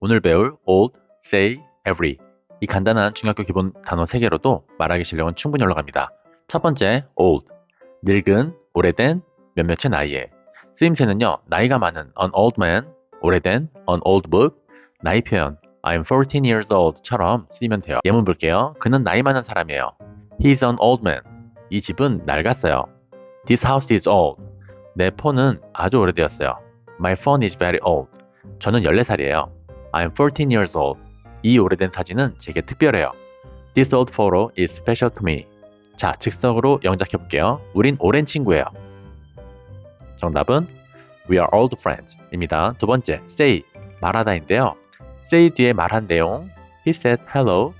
오늘 배울 old, say, every 이 간단한 중학교 기본 단어 3개로도 말하기 실력은 충분히 올라갑니다. 첫 번째, old 늙은, 오래된, 몇몇의 나이에 쓰임새는요, 나이가 많은 an old man, 오래된 an old book, 나이 표현 I'm 14 years old 처럼 쓰이면 돼요. 예문 볼게요. 그는 나이 많은 사람이에요. He's an old man. 이 집은 낡았어요. This house is old. 내 폰은 아주 오래되었어요. My phone is very old. 저는 14살이에요. I'm 14 years old. 이 오래된 사진은 제게 특별해요. This old photo is special to me. 자, 즉석으로 영작해 볼게요. 우린 오랜 친구예요. 정답은 We are old friends 입니다. 두 번째, say, 말하다인데요. say 뒤에 말한 내용, he said hello,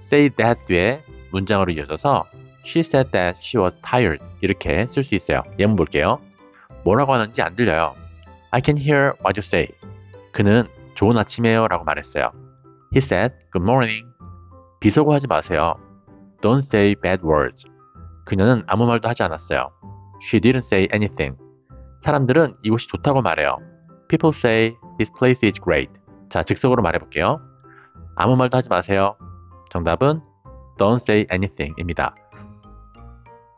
say that 뒤에 문장으로 이어져서 she said that she was tired 이렇게 쓸 수 있어요. 예문 볼게요. 뭐라고 하는지 안 들려요. I can hear what you say. 그는 좋은 아침이에요 라고 말했어요. He said good morning. 비속어하지 마세요. Don't say bad words. 그녀는 아무 말도 하지 않았어요. She didn't say anything. 사람들은 이곳이 좋다고 말해요. People say this place is great. 자, 즉석으로 말해볼게요. 아무 말도 하지 마세요. 정답은 don't say anything입니다.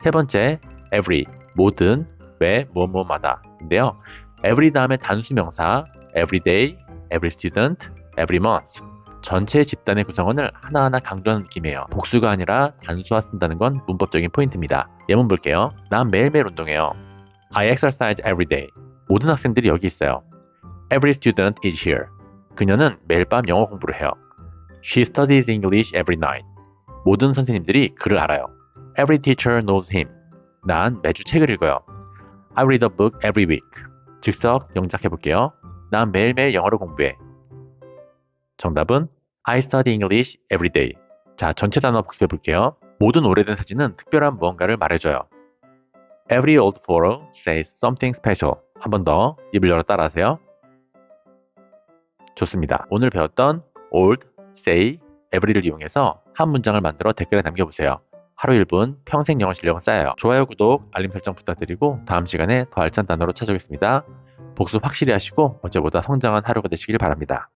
세 번째, every, 모든, 왜, 무엇, 무엇마다. 인데요. every 다음에 단수 명사, every day, every student, every month. 전체 집단의 구성원을 하나하나 강조하는 느낌이에요. 복수가 아니라 단수화 쓴다는 건 문법적인 포인트입니다. 예문 볼게요. 난 매일매일 운동해요. I exercise every day. 모든 학생들이 여기 있어요. Every student is here. 그녀는 매일 밤 영어 공부를 해요. She studies English every night. 모든 선생님들이 그를 알아요. Every teacher knows him. 난 매주 책을 읽어요. I read a book every week. 즉석 영작해 볼게요. 난 매일매일 영어를 공부해. 정답은 I study English every day. 자, 전체 단어 복습해 볼게요. 모든 오래된 사진은 특별한 무언가를 말해줘요. Every old photo says something special. 한 번 더 입을 열어 따라하세요. 좋습니다. 오늘 배웠던 old, say, every를 이용해서 한 문장을 만들어 댓글에 남겨보세요. 하루 1분 평생 영어 실력은 쌓여요. 좋아요, 구독, 알림 설정 부탁드리고 다음 시간에 더 알찬 단어로 찾아오겠습니다. 복습 확실히 하시고 어제보다 성장한 하루가 되시길 바랍니다.